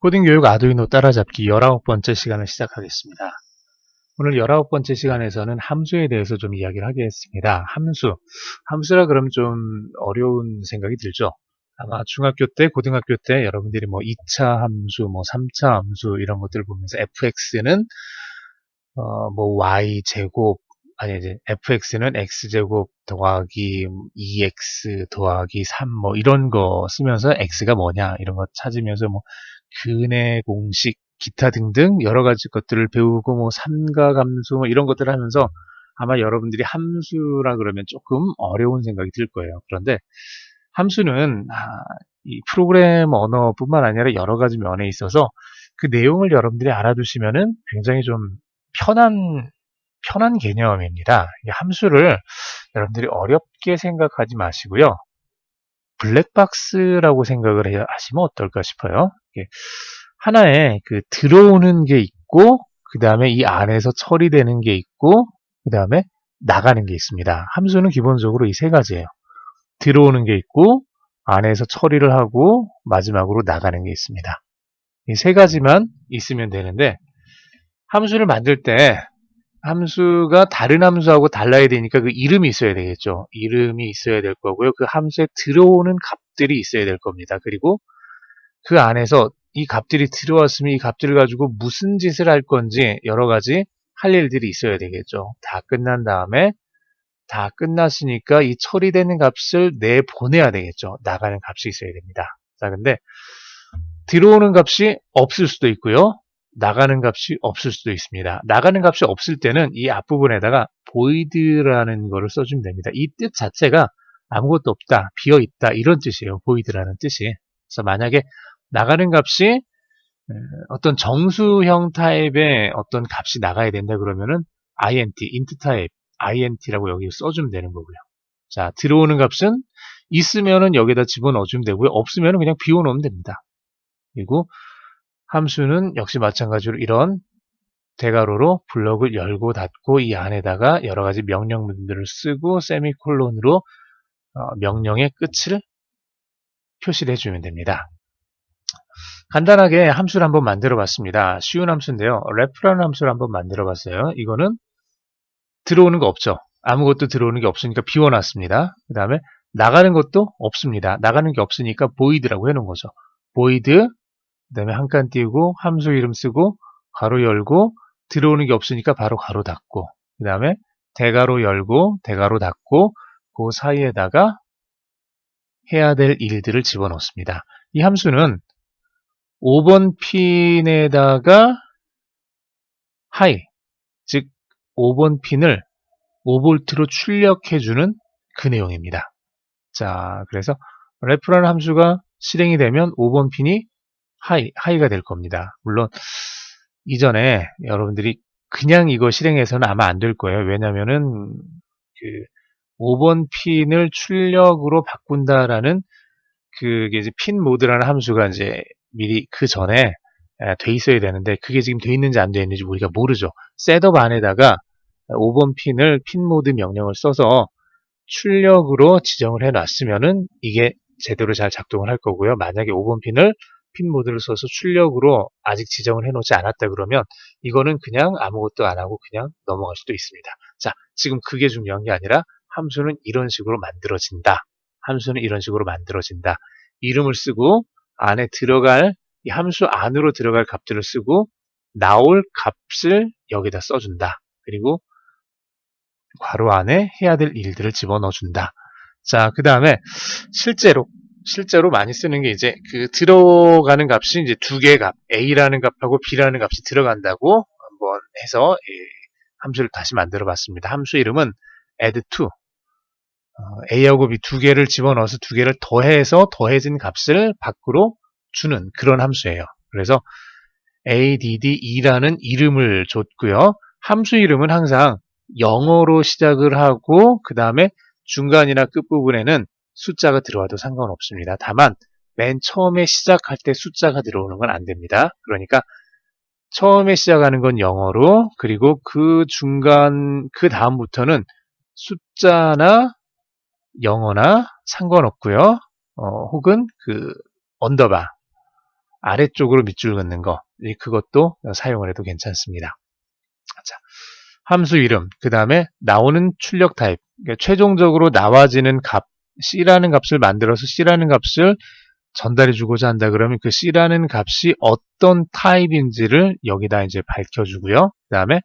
코딩 교육 아두이노 따라잡기 19번째 시간을 시작하겠습니다. 오늘 19번째 시간에서는 함수에 대해서 좀 이야기를 하겠습니다. 함수. 함수라 그러면 좀 어려운 생각이 들죠. 아마 중학교 때, 고등학교 때 여러분들이 뭐 2차 함수, 뭐 3차 함수 이런 것들을 보면서 fx는 어, 뭐 y 제곱 아니 이제 fx는 x제곱 더하기 2x 더하기 3 뭐 이런 거 쓰면서 x가 뭐냐 이런 거 찾으면서 뭐 근의 공식 기타 등등 여러 가지 것들을 배우고 뭐 삼가함수 뭐 이런 것들을 하면서 아마 여러분들이 함수라 그러면 조금 어려운 생각이 들 거예요. 그런데 함수는 아, 이 프로그램 언어뿐만 아니라 여러 가지 면에 있어서 그 내용을 여러분들이 알아두시면은 굉장히 좀 편한 편한 개념입니다. 이 함수를 여러분들이 어렵게 생각하지 마시고요. 블랙박스라고 생각을 해- 하시면 어떨까 싶어요. 하나에 그 들어오는 게 있고, 그 다음에 이 안에서 처리되는 게 있고, 그 다음에 나가는 게 있습니다. 함수는 기본적으로 이 세 가지예요. 들어오는 게 있고, 안에서 처리를 하고, 마지막으로 나가는 게 있습니다. 이 세 가지만 있으면 되는데, 함수를 만들 때 함수가 다른 함수하고 달라야 되니까 그 이름이 있어야 되겠죠. 이름이 있어야 될 거고요. 그 함수에 들어오는 값들이 있어야 될 겁니다. 그리고 그 안에서 이 값들이 들어왔으면 이 값들을 가지고 무슨 짓을 할 건지 여러 가지 할 일들이 있어야 되겠죠. 다 끝난 다음에 다 끝났으니까 이 처리되는 값을 내보내야 되겠죠. 나가는 값이 있어야 됩니다. 자, 근데 들어오는 값이 없을 수도 있고요. 나가는 값이 없을 수도 있습니다. 나가는 값이 없을 때는 이 앞부분에다가 void라는 거를 써주면 됩니다. 이 뜻 자체가 아무것도 없다, 비어 있다 이런 뜻이에요. void라는 뜻이. 그래서 만약에 나가는 값이 에, 어떤 정수형 타입의 어떤 값이 나가야 된다 그러면은 int, int 타입, int라고 여기 써주면 되는 거고요. 자, 들어오는 값은 있으면은 여기다 집어넣어주면 되고요. 없으면은 그냥 비워놓으면 됩니다. 그리고 함수는 역시 마찬가지로 이런 대괄호로 블럭을 열고 닫고 이 안에다가 여러 가지 명령문들을 쓰고 세미콜론으로 어, 명령의 끝을 표시를 해주면 됩니다. 간단하게 함수를 한번 만들어 봤습니다. 쉬운 함수인데요. 래프라는 함수를 한번 만들어 봤어요. 이거는 들어오는 거 없죠. 아무것도 들어오는 게 없으니까 비워놨습니다. 그 다음에 나가는 것도 없습니다. 나가는 게 없으니까 void라고 해놓은 거죠. void 그 다음에 한 칸 띄우고 함수 이름 쓰고 가로 열고 들어오는 게 없으니까 바로 가로 닫고 그 다음에 대가로 열고 대가로 닫고 그 사이에다가 해야 될 일들을 집어넣습니다. 이 함수는 5번 핀에다가 하이 즉 5번 핀을 5볼트로 출력해주는 그 내용입니다. 자 그래서 래프라는 함수가 실행이 되면 5번 핀이 하이, 하이가 될 겁니다. 물론 이전에 여러분들이 그냥 이거 실행해서는 아마 안 될 거예요. 왜냐면은 그 5번 핀을 출력으로 바꾼다라는 그게 이제 핀 모드라는 함수가 이제 미리 그 전에 돼 있어야 되는데 그게 지금 돼 있는지 안 돼 있는지 우리가 모르죠. 셋업 안에다가 5번 핀을 핀 모드 명령을 써서 출력으로 지정을 해 놨으면은 이게 제대로 잘 작동을 할 거고요. 만약에 5번 핀을 핀 모드를 써서 출력으로 아직 지정을 해 놓지 않았다 그러면 이거는 그냥 아무것도 안 하고 그냥 넘어갈 수도 있습니다. 자, 지금 그게 중요한 게 아니라 함수는 이런 식으로 만들어진다. 함수는 이런 식으로 만들어진다. 이름을 쓰고 안에 들어갈 이 함수 안으로 들어갈 값들을 쓰고 나올 값을 여기다 써준다. 그리고 괄호 안에 해야 될 일들을 집어넣어준다. 자, 그 다음에 실제로 실제로 많이 쓰는 게 이제 그 들어가는 값이 이제 두 개의 값, A라는 값하고 B라는 값이 들어간다고 한번 해서 예, 함수를 다시 만들어 봤습니다. 함수 이름은 add2. 어, A하고 B 두 개를 집어넣어서 두 개를 더해서 더해진 값을 밖으로 주는 그런 함수예요. 그래서 add2라는 이름을 줬고요. 함수 이름은 항상 영어로 시작을 하고 그 다음에 중간이나 끝부분에는 숫자가 들어와도 상관없습니다. 다만 맨 처음에 시작할 때 숫자가 들어오는 건 안 됩니다. 그러니까 처음에 시작하는 건 영어로 그리고 그 중간 그 다음부터는 숫자나 영어나 상관없고요. 어, 혹은 그 언더바 아래쪽으로 밑줄 긋는 거 이- 그것도 사용을 해도 괜찮습니다. 자, 함수 이름 그 다음에 나오는 출력 타입 그러니까 최종적으로 나와지는 값 C라는 값을 만들어서 C라는 값을 전달해 주고자 한다 그러면 그 C라는 값이 어떤 타입인지를 여기다 이제 밝혀주고요. 그 다음에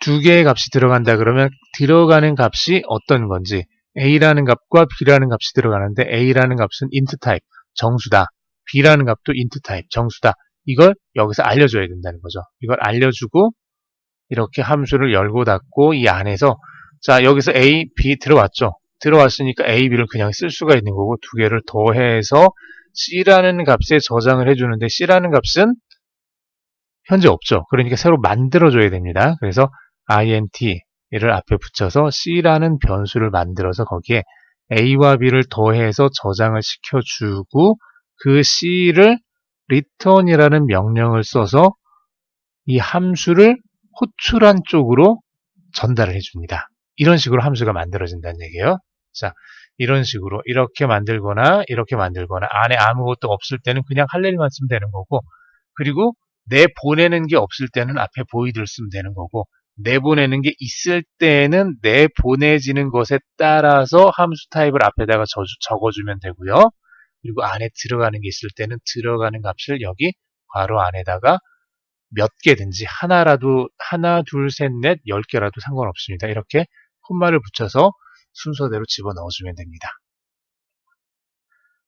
두 개의 값이 들어간다 그러면 들어가는 값이 어떤 건지 A라는 값과 B라는 값이 들어가는데 A라는 값은 int 타입 정수다. B라는 값도 int 타입 정수다. 이걸 여기서 알려줘야 된다는 거죠. 이걸 알려주고 이렇게 함수를 열고 닫고 이 안에서 자 여기서 A, B 들어왔죠. 들어왔으니까 A, B를 그냥 쓸 수가 있는 거고 두 개를 더해서 C라는 값에 저장을 해주는데 C라는 값은 현재 없죠. 그러니까 새로 만들어줘야 됩니다. 그래서 int를 앞에 붙여서 C라는 변수를 만들어서 거기에 A와 B를 더해서 저장을 시켜주고 그 C를 return이라는 명령을 써서 이 함수를 호출한 쪽으로 전달을 해줍니다. 이런 식으로 함수가 만들어진다는 얘기예요. 자, 이런 식으로 이렇게 만들거나 이렇게 만들거나 안에 아무것도 없을 때는 그냥 할렐만 쓰면 되는 거고 그리고 내 보내는 게 없을 때는 앞에 보이드를 쓰면 되는 거고 내 보내는 게 있을 때는 내 보내지는 것에 따라서 함수 타입을 앞에다가 저- 적어주면 되고요. 그리고 안에 들어가는 게 있을 때는 들어가는 값을 여기 괄호 안에다가 몇 개든지 하나라도 하나 둘 셋 넷 열 개라도 상관없습니다. 이렇게 콤마를 붙여서 순서대로 집어 넣어주면 됩니다.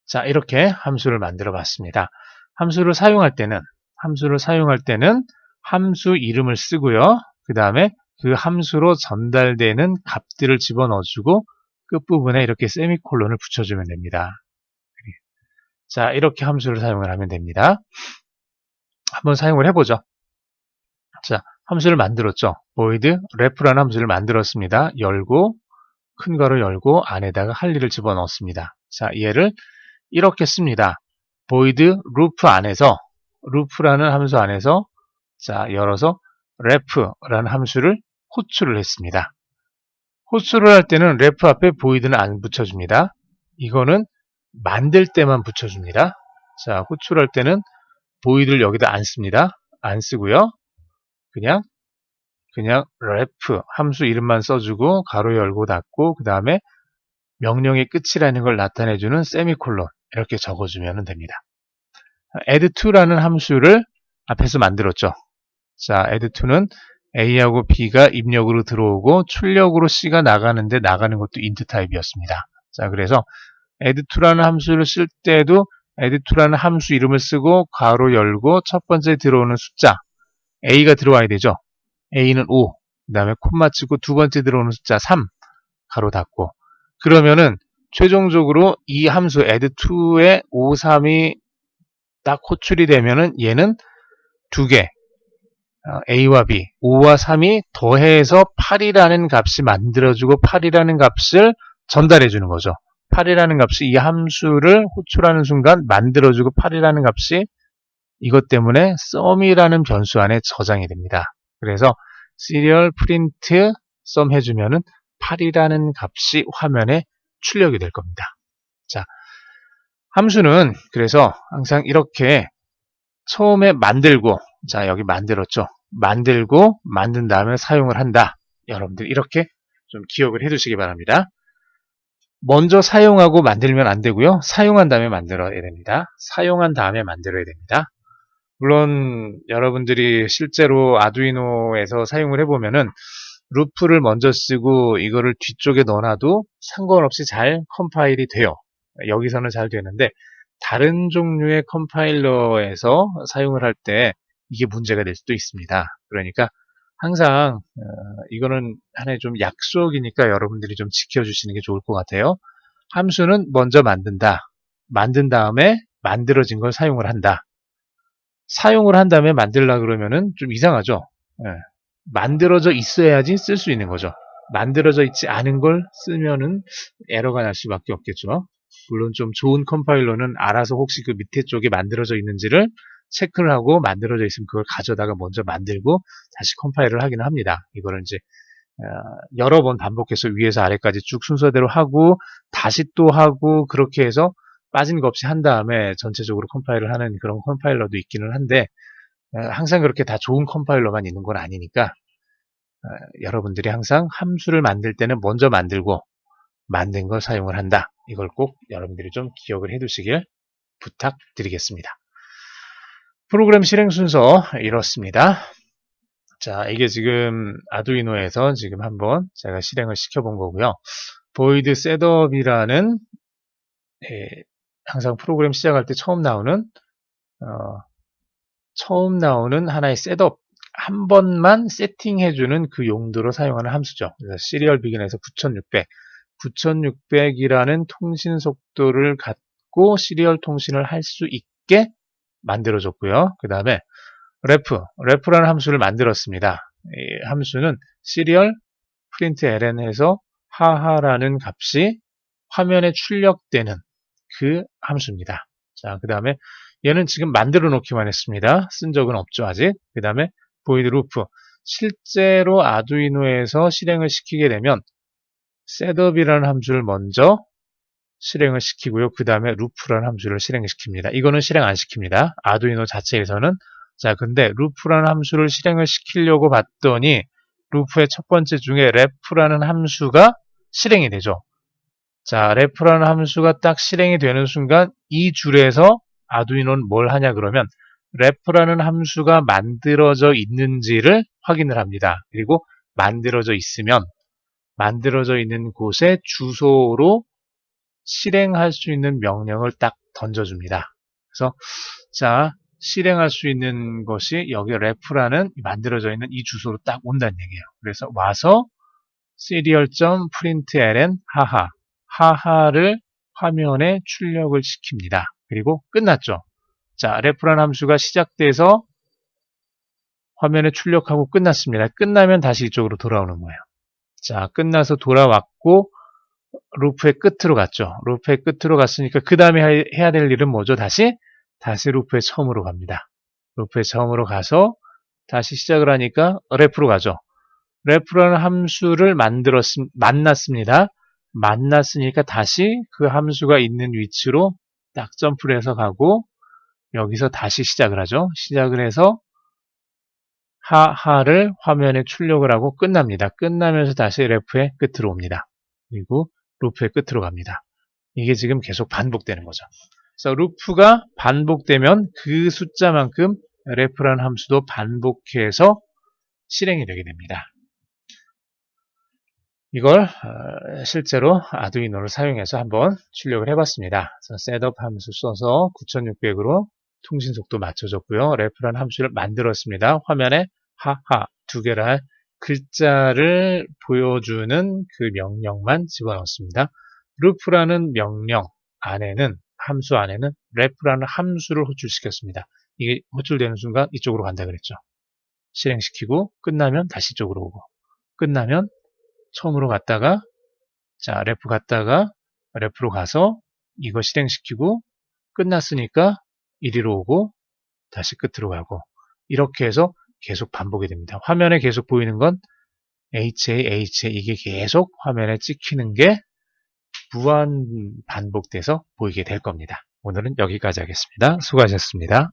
자 이렇게 함수를 만들어 봤습니다. 함수를 사용할 때는 함수를 사용할 때는 함수 이름을 쓰고요. 그 다음에 그 함수로 전달되는 값들을 집어 넣어주고 끝부분에 이렇게 세미콜론을 붙여주면 됩니다. 자 이렇게 함수를 사용을 하면 됩니다. 한번 사용을 해보죠. 자, 함수를 만들었죠. void ref라는 함수를 만들었습니다. 열고 큰 거를 열고 안에다가 할 일을 집어넣습니다. 자, 얘를 이렇게 씁니다. void loop 안에서 loop라는 함수 안에서 자, 열어서 ref라는 함수를 호출을 했습니다. 호출을 할 때는 ref 앞에 void는 안 붙여줍니다. 이거는 만들 때만 붙여줍니다. 자, 호출할 때는 void를 여기다 안 씁니다. 안 쓰고요. 그냥 그냥 ref 함수 이름만 써주고 가로 열고 닫고 그 다음에 명령의 끝이라는 걸 나타내주는 세미콜론 이렇게 적어주면 됩니다. add2라는 함수를 앞에서 만들었죠. 자, add2는 A하고 B가 입력으로 들어오고 출력으로 C가 나가는데 나가는 것도 int 타입이었습니다. 자, 그래서 add2라는 함수를 쓸 때도 add2라는 함수 이름을 쓰고 가로 열고 첫 번째 들어오는 숫자 A가 들어와야 되죠. A는 5, 그 다음에 콤마 치고 두 번째 들어오는 숫자 3, 가로 닫고. 그러면은 최종적으로 이 함수 add2의 5, 3이 딱 호출이 되면은 얘는 두 개, 어, A와 B, 5와 3이 더해서 8이라는 값이 만들어주고 8이라는 값을 전달해 주는 거죠. 8이라는 값이 이 함수를 호출하는 순간 만들어주고 8이라는 값이 이것 때문에 sum이라는 변수 안에 저장이 됩니다. 그래서 serial print sum 해주면은 8이라는 값이 화면에 출력이 될 겁니다. 자, 함수는 그래서 항상 이렇게 처음에 만들고 자 여기 만들었죠. 만들고 만든 다음에 사용을 한다. 여러분들 이렇게 좀 기억을 해 두시기 바랍니다. 먼저 사용하고 만들면 안 되고요. 사용한 다음에 만들어야 됩니다. 사용한 다음에 만들어야 됩니다. 물론 여러분들이 실제로 아두이노에서 사용을 해보면은 루프를 먼저 쓰고 이거를 뒤쪽에 넣어놔도 상관없이 잘 컴파일이 돼요. 여기서는 잘 되는데 다른 종류의 컴파일러에서 사용을 할 때 이게 문제가 될 수도 있습니다. 그러니까 항상 어, 이거는 하나의 좀 약속이니까 여러분들이 좀 지켜주시는 게 좋을 것 같아요. 함수는 먼저 만든다. 만든 다음에 만들어진 걸 사용을 한다. 사용을 한 다음에 만들라 그러면은 좀 이상하죠. 예. 만들어져 있어야지 쓸 수 있는 거죠. 만들어져 있지 않은 걸 쓰면은 에러가 날 수밖에 없겠죠. 물론 좀 좋은 컴파일러는 알아서 혹시 그 밑에 쪽에 만들어져 있는지를 체크를 하고 만들어져 있으면 그걸 가져다가 먼저 만들고 다시 컴파일을 하기는 합니다. 이거를 이제 어, 여러 번 반복해서 위에서 아래까지 쭉 순서대로 하고 다시 또 하고 그렇게 해서 빠진 거 없이 한 다음에 전체적으로 컴파일을 하는 그런 컴파일러도 있기는 한데 어, 항상 그렇게 다 좋은 컴파일러만 있는 건 아니니까 어, 여러분들이 항상 함수를 만들 때는 먼저 만들고 만든 걸 사용을 한다. 이걸 꼭 여러분들이 좀 기억을 해 두시길 부탁드리겠습니다. 프로그램 실행 순서 이렇습니다. 자, 이게 지금 아두이노에서 지금 한번 제가 실행을 시켜본 거고요. setup이라는 예, 항상 프로그램 시작할 때 처음 나오는 어, 처음 나오는 하나의 셋업 한 번만 세팅해주는 그 용도로 사용하는 함수죠. 그래서 시리얼 비긴에서 9600, 9600이라는 통신 속도를 갖고 시리얼 통신을 할 수 있게 만들어줬고요. 그 다음에 ref, ref라는 함수를 만들었습니다. 이 함수는 시리얼 프린트 ln해서 하하라는 값이 화면에 출력되는 그 함수입니다. 자, 그 다음에 얘는 지금 만들어 놓기만 했습니다. 쓴 적은 없죠, 아직. 그 다음에 void loop. 실제로 아두이노에서 실행을 시키게 되면 setup이라는 함수를 먼저 실행을 시키고요. 그 다음에 loop라는 함수를 실행시킵니다. 이거는 실행 안 시킵니다. 아두이노 자체에서는 자, 근데 loop라는 함수를 실행을 시키려고 봤더니 루프의 첫 번째 중에 ref라는 함수가 실행이 되죠. 자, ref라는 함수가 딱 실행이 되는 순간 이 줄에서 아두이노는 뭘 하냐 그러면 ref라는 함수가 만들어져 있는지를 확인을 합니다. 그리고 만들어져 있으면 만들어져 있는 곳에 주소로 실행할 수 있는 명령을 딱 던져줍니다. 그래서 자 실행할 수 있는 것이 여기 ref라는 만들어져 있는 이 주소로 딱 온다는 얘기예요. 그래서 와서 serial.println 하하 하하를 화면에 출력을 시킵니다. 그리고 끝났죠. 자, ref라는 함수가 시작돼서 화면에 출력하고 끝났습니다. 끝나면 다시 이쪽으로 돌아오는 거예요. 자, 끝나서 돌아왔고 루프의 끝으로 갔죠. 루프의 끝으로 갔으니까 그 다음에 해야 될 일은 뭐죠? 다시 다시 루프의 처음으로 갑니다. 루프의 처음으로 가서 다시 시작을 하니까 ref로 가죠. ref라는 함수를 만들었 만났습니다. 만났으니까 다시 그 함수가 있는 위치로 딱 점프를 해서 가고 여기서 다시 시작을 하죠. 시작을 해서 하하를 화면에 출력을 하고 끝납니다. 끝나면서 다시 ref의 끝으로 옵니다. 그리고 루프의 끝으로 갑니다. 이게 지금 계속 반복되는 거죠. 그래서 루프가 반복되면 그 숫자만큼 ref라는 함수도 반복해서 실행이 되게 됩니다. 이걸 어, 실제로 아두이노를 사용해서 한번 출력을 해봤습니다. 셋업 함수 써서 9600으로 통신 속도 맞춰줬고요. ref라는 함수를 만들었습니다. 화면에 하하 두 개를 글자를 보여주는 그 명령만 집어넣습니다. 루프라는 명령 안에는 함수 안에는 ref라는 함수를 호출시켰습니다. 이게 호출되는 순간 이쪽으로 간다 그랬죠. 실행시키고 끝나면 다시 이쪽으로 오고 끝나면 처음으로 갔다가 자 ref 갔다가 ref로 가서 이거 실행시키고 끝났으니까 이리로 오고 다시 끝으로 가고 이렇게 해서 계속 반복이 됩니다. 화면에 계속 보이는 건 HA, HA 이게 계속 화면에 찍히는 게 무한 반복돼서 보이게 될 겁니다. 오늘은 여기까지 하겠습니다. 수고하셨습니다.